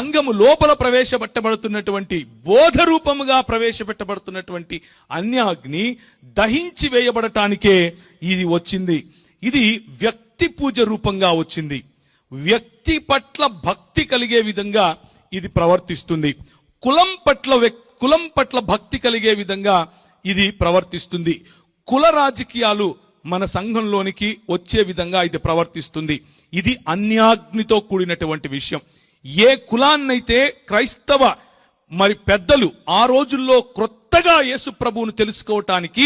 సంఘము లోపల ప్రవేశపెట్టబడుతున్నటువంటి బోధ రూపముగా ప్రవేశపెట్టబడుతున్నటువంటి అన్యాగ్ని దహించి వేయబడటానికే ఇది వచ్చింది. ఇది వ్యక్తి పూజ రూపంగా వచ్చింది. వ్యక్తి పట్ల భక్తి కలిగే విధంగా ఇది ప్రవర్తిస్తుంది. కులం పట్ల కులం పట్ల భక్తి కలిగే విధంగా ఇది ప్రవర్తిస్తుంది. కుల రాజకీయాలు మన సంఘంలోనికి వచ్చే విధంగా ఇది ప్రవర్తిస్తుంది. ఇది అన్యాగ్నితో కూడినటువంటి విషయం. ఏ కులాన్నైతే క్రైస్తవ మరి పెద్దలు ఆ రోజుల్లో క్రొత్తగా యేసు ప్రభువును తెలుసుకోవటానికి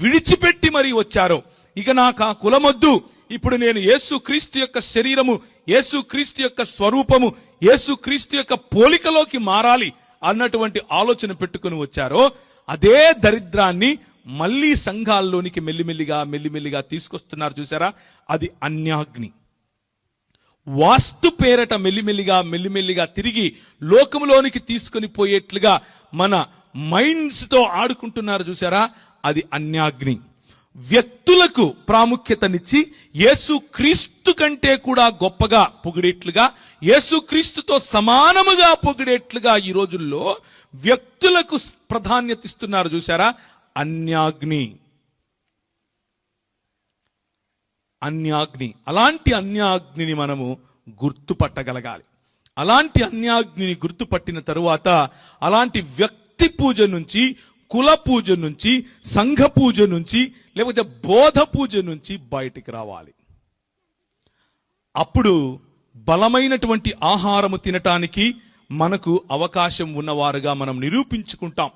విడిచిపెట్టి మరి వచ్చారో ఇక నాకు ఆ కులమొద్దు. ఇప్పుడు నేను యేసు క్రీస్తు యొక్క శరీరము యేసు క్రీస్తు యొక్క స్వరూపము యేసు క్రీస్తు యొక్క పోలికలోకి మారాలి అన్నటువంటి ఆలోచన పెట్టుకుని వచ్చారో అదే దరిద్రాన్ని మళ్ళీ సంఘాల్లోనికి మెల్లిమెల్లిగా మెల్లిమెల్లిగా తీసుకొస్తున్నారు చూసారా? అది అన్యాగ్ని. వాస్తు పేరట మెల్లిమెల్లిగా మెల్లిమెల్లిగా తిరిగి లోకములోనికి తీసుకొని పోయేట్లుగా మన మైండ్స్తో ఆడుకుంటున్నారు చూసారా అది అన్యాగ్ని. వ్యక్తులకు ప్రాముఖ్యతనిచ్చి యేసు క్రీస్తు కంటే కూడా గొప్పగా పొగిడేట్లుగా యేసు క్రీస్తుతో సమానముగా పొగిడేట్లుగా ఈ రోజుల్లో వ్యక్తులకు ప్రాధాన్యత ఇస్తున్నారు చూసారా అన్యాగ్ని. అన్యాగ్ని. అలాంటి అన్యాగ్నిని మనము గుర్తుపట్టగలగాలి. అలాంటి అన్యాగ్నిని గుర్తుపట్టిన తరువాత అలాంటి వ్యక్తి పూజ నుంచి కుల పూజ నుంచి సంఘ పూజ నుంచి లేకపోతే బోధ పూజ నుంచి బయటికి రావాలి. అప్పుడు బలమైనటువంటి ఆహారము తినటానికి మనకు అవకాశం ఉన్నవారుగా మనం నిరూపించుకుంటాం.